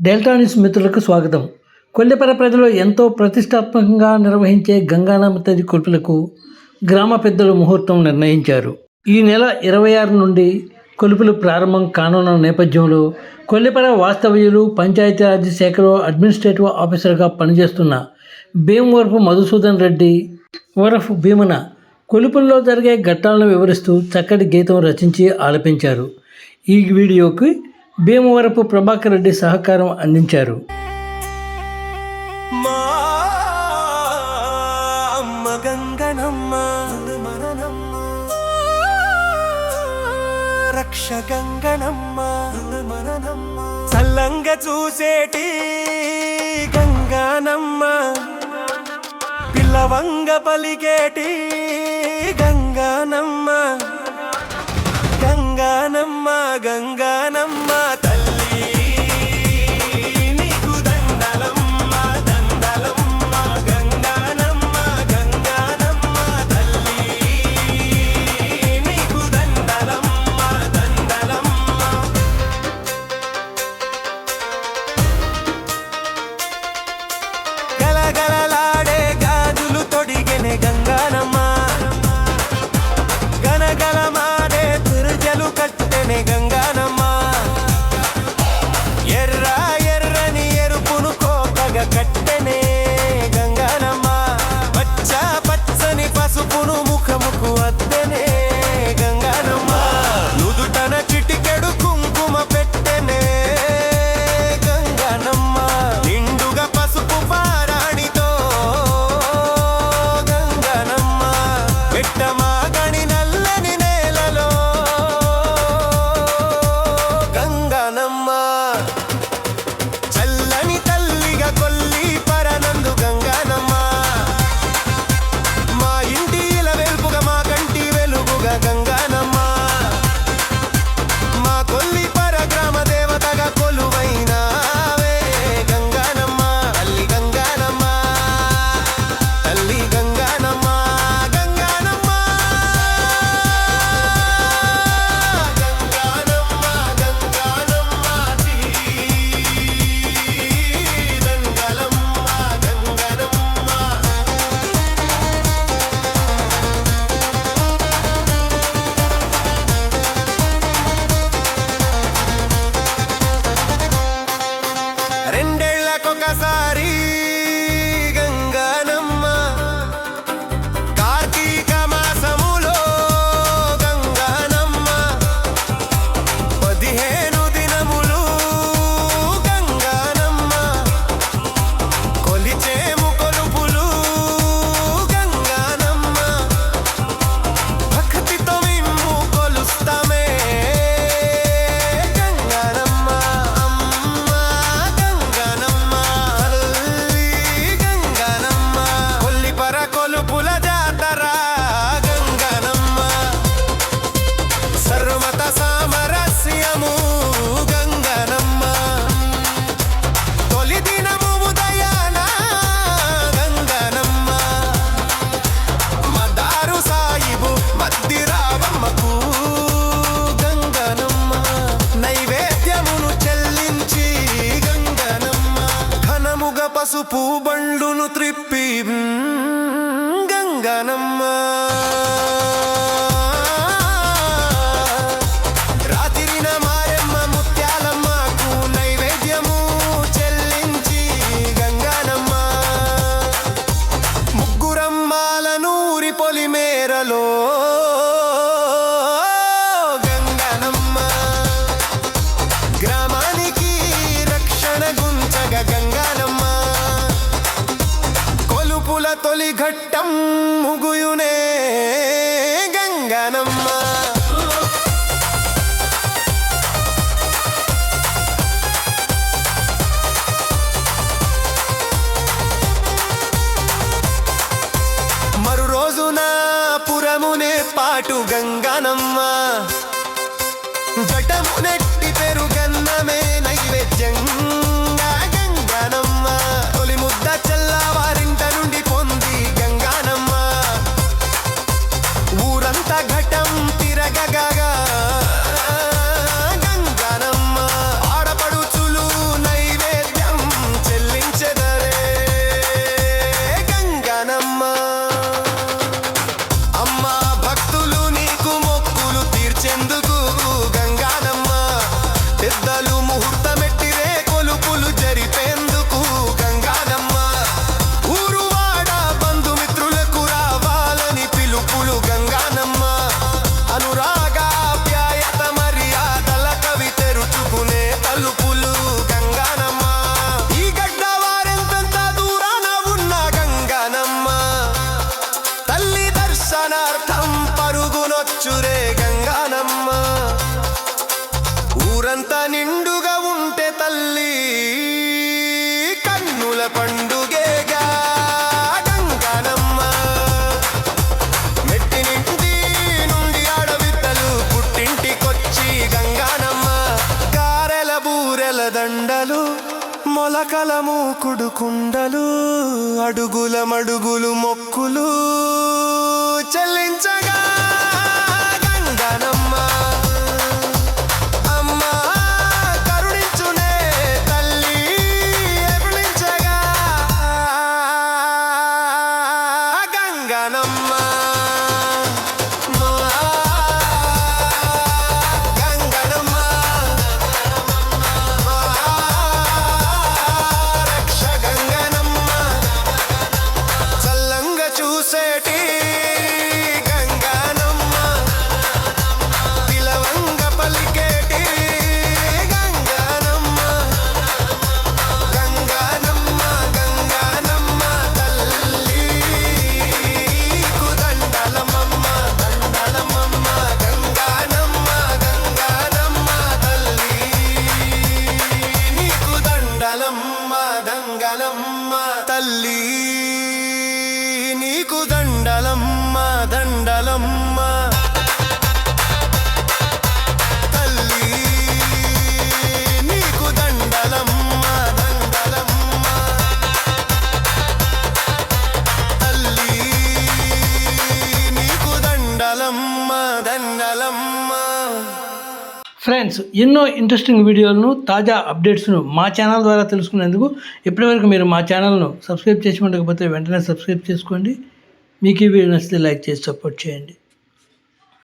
Delta news మిత్రులకు స్వాగతం. కొల్లిపర ప్రజలు ఎంతో ప్రతిష్టాత్మకంగా నిర్వహించే గంగానమ్మ తది కొలుపులకు గ్రామ పెద్దలు ముహూర్తం నిర్ణయించారు. ఈ నెల ఇరవై ఆరు నుండి కొలుపులు ప్రారంభం కానున్న నేపథ్యంలో కొల్లిపర వాస్తవ్యులు పంచాయతీరాజ్ శాఖలో అడ్మినిస్ట్రేటివ్ ఆఫీసర్గా పనిచేస్తున్న భీమవరపు మధుసూదన్ రెడ్డి వరఫ్ భీమన కొలుపుల్లో జరిగే ఘట్టాలను వివరిస్తూ చక్కటి గీతం రచించి ఆలపించారు. ఈ వీడియోకి భీమవరపు ప్రభాకర్ రెడ్డి సహకారం అందించారు. మా అమ్మ రక్ష గంగనమ్మ మననమ్మ చూసేటి గంగానమ్మ పిల్లవంగ పలికేటి గంగానమ్మ. గంగానమ్మ గంగానమ్మ పసుపు బండును త్రిప్పి మ్, గంగనమ్మ. తొలి ఘట్టం ముగుయునే గంగనమ్మ. మరు రోజున పురమునే పాటు గంగనమ్మ. Move ఊరంతా నిండుగా ఉంటే తల్లి కన్నుల పండుగేగా గంగానమ్మ మెట్టి నిండి నుండి ఆడవిత్తలు పుట్టింటికొచ్చి గంగానమ్మ. కారెల బూరెల దండలు మొలకల మూకుడు కుండలు అడుగుల మడుగులు మొక్కులు చెల్లించగా ఫ్రెండ్స్ ఎన్నో ఇంట్రెస్టింగ్ వీడియోలను తాజా అప్డేట్స్ను మా ఛానల్ ద్వారా తెలుసుకునేందుకు ఇప్పటివరకు మీరు మా ఛానల్ను సబ్స్క్రైబ్ చేసి ఉండకపోతే వెంటనే సబ్స్క్రైబ్ చేసుకోండి. మీకు ఈ వీడియో నచ్చితే లైక్ చేసి సపోర్ట్ చేయండి.